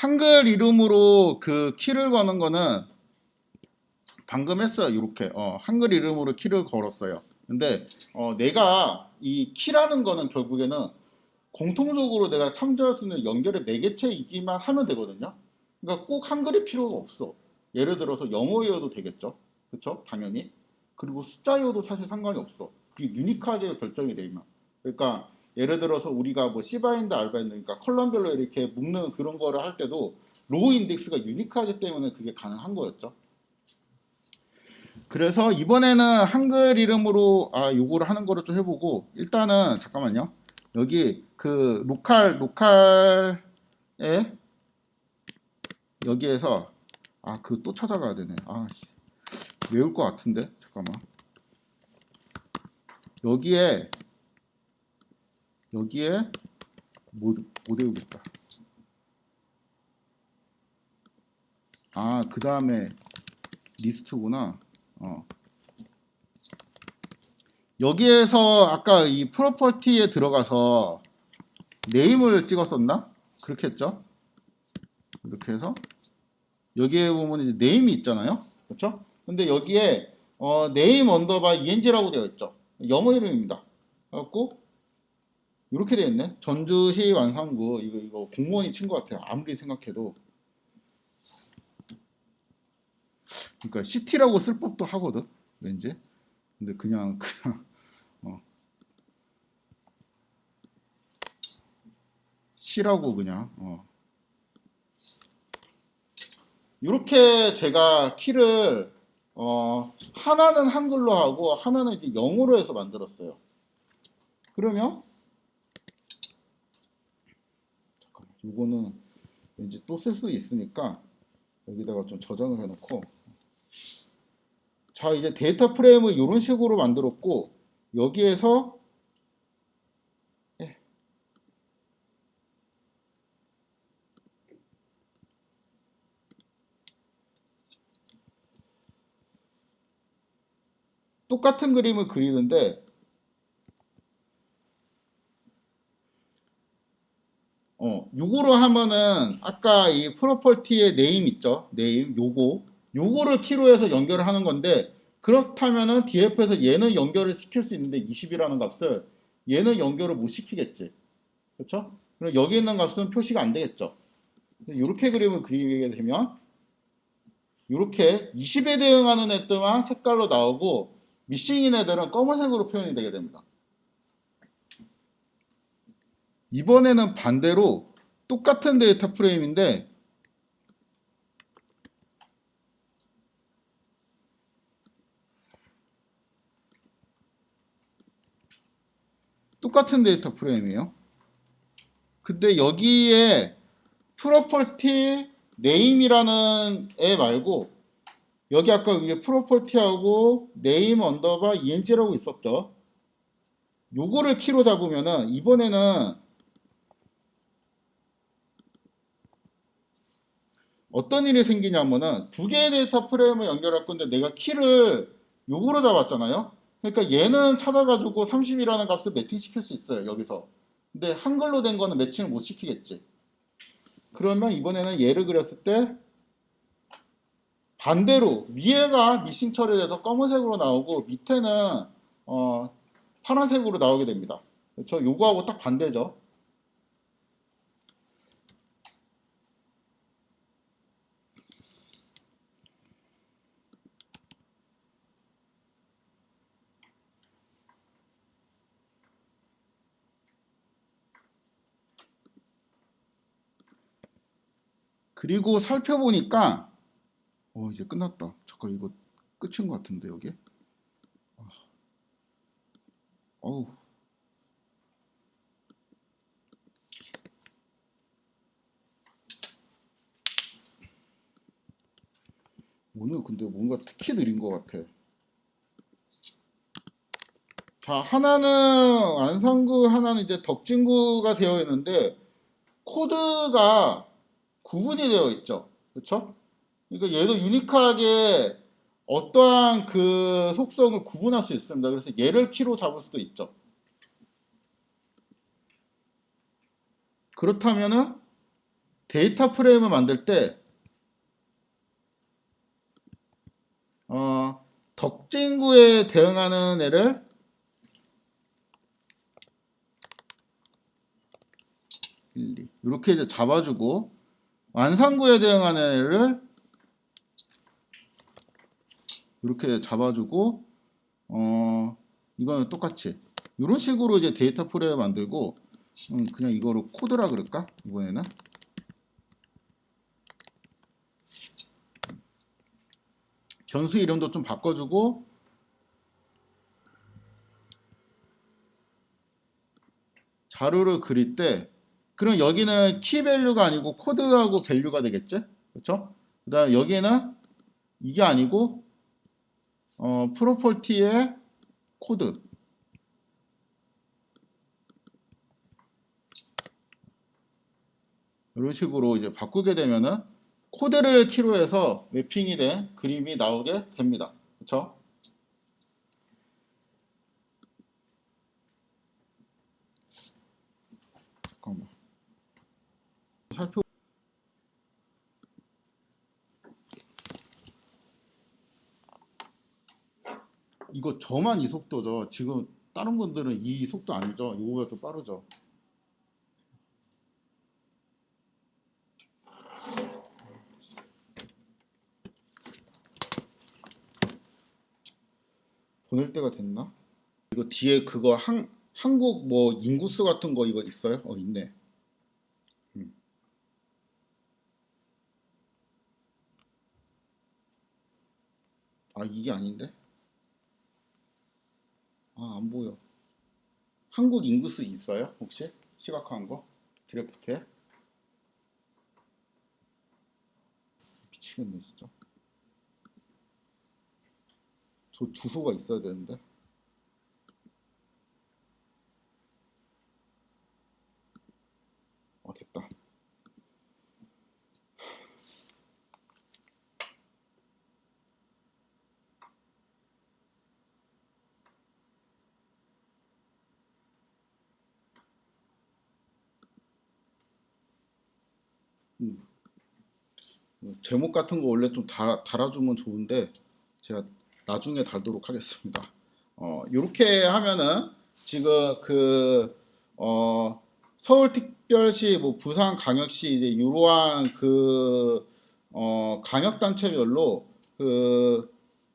한글 이름으로 그 키를 거는 거는 방금 했어요. 이렇게 어, 한글 이름으로 키를 걸었어요. 근데 어, 내가 이 키라는 거는 결국에는 공통적으로 내가 참조할 수 있는 연결의 매개체이기만 하면 되거든요. 그러니까 꼭 한글이 필요가 없어. 예를 들어서 영어여도 되겠죠. 그렇죠? 당연히. 그리고 숫자여도 사실 상관이 없어. 그게 유니크하게 결정이 되면. 그러니까 예를 들어서 우리가 뭐 시바인드 알바인드 그러니까 컬럼별로 이렇게 묶는 그런 거를 할 때도 로우 인덱스가 유니크하기 때문에 그게 가능한 거였죠. 그래서 이번에는 한글 이름으로 아 요거를 하는 거를 좀 해보고 일단은 잠깐만요. 여기 그 로컬 로컬에 여기에서 아 그 또 찾아가야 되네. 아 씨. 외울 것 같은데 잠깐만. 여기에 여기에 못, 못 외우겠다. 아, 그 다음에 리스트구나. 어. 여기에서 아까 이 프로퍼티에 들어가서 네임을 찍었었나? 그렇게 했죠? 이렇게 해서 여기에 보면 이제 네임이 있잖아요. 그렇죠? 근데 여기에 어, 네임 언더바 eng라고 되어 있죠. 영어 이름입니다. 그래갖고 이렇게 되어 있네. 전주시 완산구 이거 이거 공무원이 친 것 같아요. 아무리 생각해도 그러니까 시티라고 쓸 법도 하거든. 왠지. 근데 그냥 그냥 어. 시라고 그냥 어. 이렇게 제가 키를 어, 하나는 한글로 하고 하나는 이제 영어로 해서 만들었어요. 그러면 잠깐만, 이거는 왠지 또 쓸 수 있으니까 여기다가 좀 저장을 해놓고 자 이제 데이터 프레임을 이런 식으로 만들었고 여기에서 예. 똑같은 그림을 그리는데 어, 요거로 하면은 아까 이 프로퍼티의 네임 있죠? 네임 요거 요거를 키로 해서 연결을 하는 건데 그렇다면은 DF에서 얘는 연결을 시킬 수 있는데 20이라는 값을 얘는 연결을 못 시키겠지. 그렇죠? 그럼 여기 있는 값은 표시가 안 되겠죠. 이렇게 그림을 그리게 되면 이렇게 20에 대응하는 애들만 색깔로 나오고 미싱인 애들은 검은색으로 표현이 되게 됩니다. 이번에는 반대로 똑같은 데이터 프레임인데 똑같은 데이터 프레임이에요. 근데 여기에 프로퍼티 네임이라는 애 말고 여기 아까 위에 프로퍼티하고 네임 언더바 eng라고 있었죠. 요거를 키로 잡으면은 이번에는 어떤 일이 생기냐면은 두 개의 데이터 프레임을 연결할 건데 내가 키를 요거로 잡았잖아요. 그러니까 얘는 찾아가지고 30이라는 값을 매칭시킬 수 있어요. 여기서. 근데 한글로 된 거는 매칭을 못 시키겠지. 그러면 이번에는 얘를 그렸을 때 반대로 위에가 미싱 처리돼서 검은색으로 나오고 밑에는 어, 파란색으로 나오게 됩니다. 그렇죠? 요거하고 딱 반대죠. 그리고 살펴보니까 어 이제 끝났다. 잠깐 이거 끝인 것 같은데 여기. 아. 어우. 오늘 근데 뭔가 특히 느린 것 같아. 자, 하나는 안산구, 하나는 이제 덕진구가 되어 있는데 코드가 구분이 되어 있죠. 그렇죠? 그러니까 얘도 유니크하게 어떠한 그 속성을 구분할 수 있습니다. 그래서 얘를 키로 잡을 수도 있죠. 그렇다면은 데이터 프레임을 만들 때 어, 덕진구에 대응하는 애를 이렇게 이제 잡아주고 완산구에 대응하는 애를 이렇게 잡아주고 어 이거는 똑같이. 이런 식으로 이제 데이터 프레임 만들고 음, 그냥 이거를 코드라 그럴까? 이번에는? 변수 이름도 좀 바꿔주고 자료를 그릴 때 그럼 여기는 키 밸류가 아니고 코드하고 밸류가 되겠지 그렇죠 그 다음 여기는 이게 아니고 어, 프로퍼티의 코드 이런 식으로 이제 바꾸게 되면은 코드를 키로 해서 매핑이 된 그림이 나오게 됩니다. 그렇죠? 잠깐만. 살펴 이거 저만 이 속도죠. 지금 다른 분들은 이 속도 아니죠. 이거가 좀 빠르죠. 보낼 때가 됐나? 이거 뒤에 그거 한, 한국 뭐 인구수 같은 거 이거 있어요? 어 있네. 음. 아 이게 아닌데? 아 안 보여. 한국 인구수 있어요? 혹시 시각화한 거? 그래프트에? 미치겠네 진짜. 저 주소가 있어야 되는데. 어, 됐다. 음. 제목 같은 거 원래 좀 달, 달아주면 좋은데 제가 나중에 달도록 하겠습니다. 어, 이렇게 하면은 지금 그 어, 서울특별시, 뭐 부산광역시 이제 이러한 그 어, 광역단체별로 그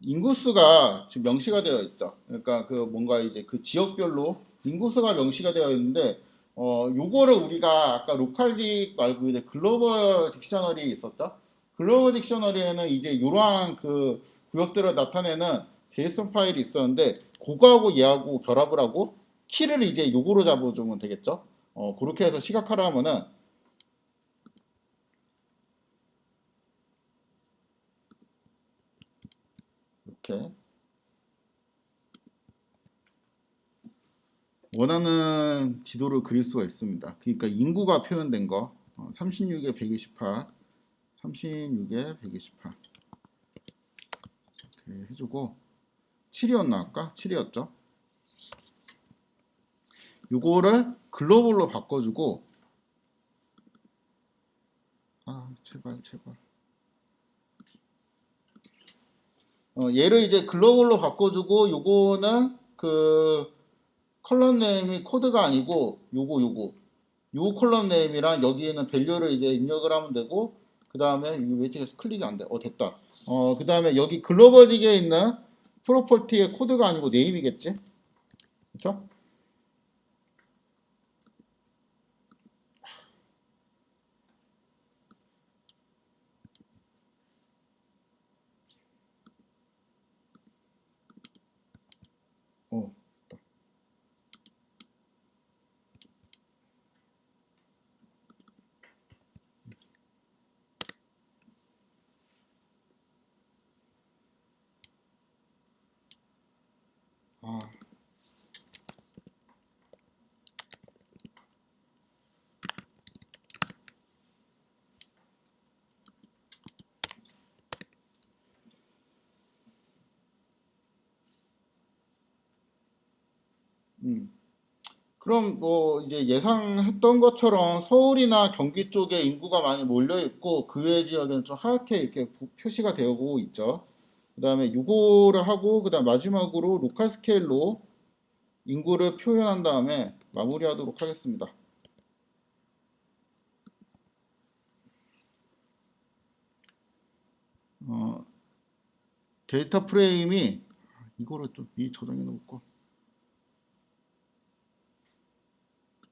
인구수가 지금 명시가 되어 있죠. 그러니까 그 뭔가 이제 그 지역별로 인구수가 명시가 되어 있는데 어, 요거를 우리가 아까 로컬딕 말고 이제 글로벌 딕셔너리 있었죠. 글로벌 딕셔너리에는 이제 이러한 그 구역들을 나타내는 JSON 파일이 있었는데 그거하고 얘하고 결합을 하고 키를 이제 요거로 잡아주면 되겠죠. 어, 그렇게 해서 시각화를 하면은 이렇게 원하는 지도를 그릴 수가 있습니다. 그러니까 인구가 표현된 거 어, 36에 128, 36에 128 이렇게 해주고 7이었나 아까? 7이었죠? 요거를 글로벌로 바꿔주고 아 제발 제발 어, 얘를 이제 글로벌로 바꿔주고 요거는 그 컬럼 네임이 코드가 아니고 요거 요거 요 컬럼 네임이랑 여기에는 밸류를 이제 입력을 하면 되고 그 다음에 이 웨이팅에서 클릭이 안 돼. 어 됐다. 어, 그 다음에 여기 글로벌 딕에 있는 프로퍼티의 코드가 아니고 네임이겠지? 어, 됐다. 아. 음. 그럼 뭐 이제 예상했던 것처럼 서울이나 경기 쪽에 인구가 많이 몰려 있고 그 외 지역에는 좀 하얗게 이렇게 보- 표시가 되고 있죠. 그 다음에 요거를 하고 그 다음 마지막으로 로컬 스케일로 인구를 표현한 다음에 마무리하도록 하겠습니다. 어, 데이터 프레임이 이거를 좀 미리 저장해 놓을까?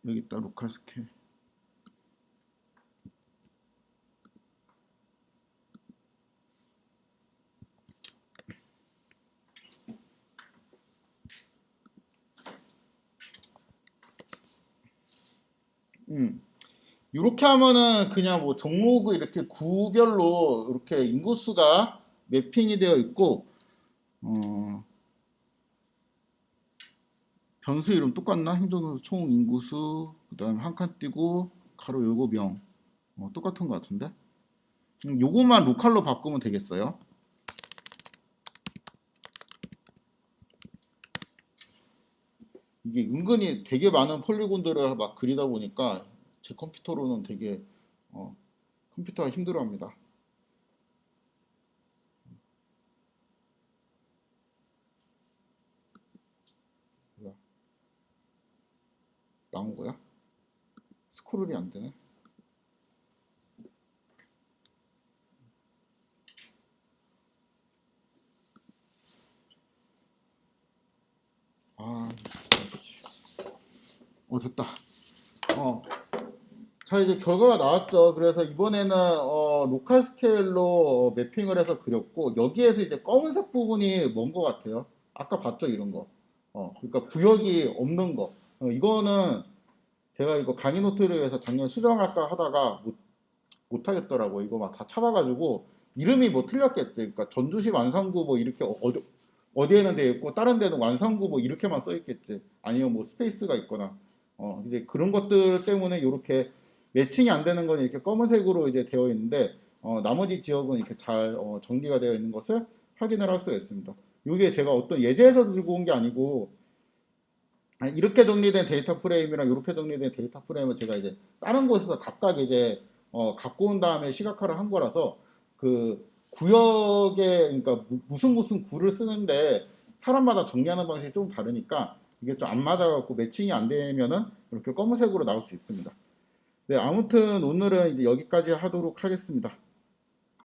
여기 있다 로컬 스케일. 음. 이렇게 하면은 그냥 뭐 종로구 이렇게 구별로 이렇게 인구수가 매핑이 되어 있고 어, 변수 이름 똑같나? 행정소 총 인구수 그 다음에 한 칸 띄고 가로 7명 어, 똑같은 것 같은데 음, 요거만 로컬로 바꾸면 되겠어요 이게 은근히 되게 많은 폴리곤들을 막 그리다 보니까 제 컴퓨터로는 되게 어, 컴퓨터가 힘들어합니다. 뭐야? 나온 거야? 스크롤이 안 되네. 아, 어 됐다. 어, 자 이제 결과가 나왔죠. 그래서 이번에는 어, 로컬 스케일로 어, 매핑을 해서 그렸고 여기에서 이제 검은색 부분이 뭔 것 같아요. 아까 봤죠 이런 거. 어, 그러니까 구역이 없는 거. 어, 이거는 제가 이거 강의 노트를 위해서 작년 수정할까 하다가 못, 못 하겠더라고. 이거 막 다 찾아가지고 이름이 뭐 틀렸겠지. 그러니까 전주시 완성구 뭐 이렇게 어, 어디, 어디에는 돼 있고 다른 데는 완성구 뭐 이렇게만 써 있겠지. 아니면 뭐 스페이스가 있거나. 어, 이제 그런 것들 때문에 이렇게 매칭이 안 되는 건 이렇게 검은색으로 이제 되어 있는데 어, 나머지 지역은 이렇게 잘 어, 정리가 되어 있는 것을 확인을 할 수가 있습니다. 이게 제가 어떤 예제에서 들고 온 게 아니고 아, 이렇게 정리된 데이터 프레임이랑 이렇게 정리된 데이터 프레임을 제가 이제 다른 곳에서 각각 이제 어, 갖고 온 다음에 시각화를 한 거라서 그 구역에 그러니까 무- 무슨 무슨 구를 쓰는데 사람마다 정리하는 방식이 좀 다르니까 이게 좀 안 맞아갖고 매칭이 안 되면은 이렇게 검은색으로 나올 수 있습니다. 네, 아무튼 오늘은 이제 여기까지 하도록 하겠습니다.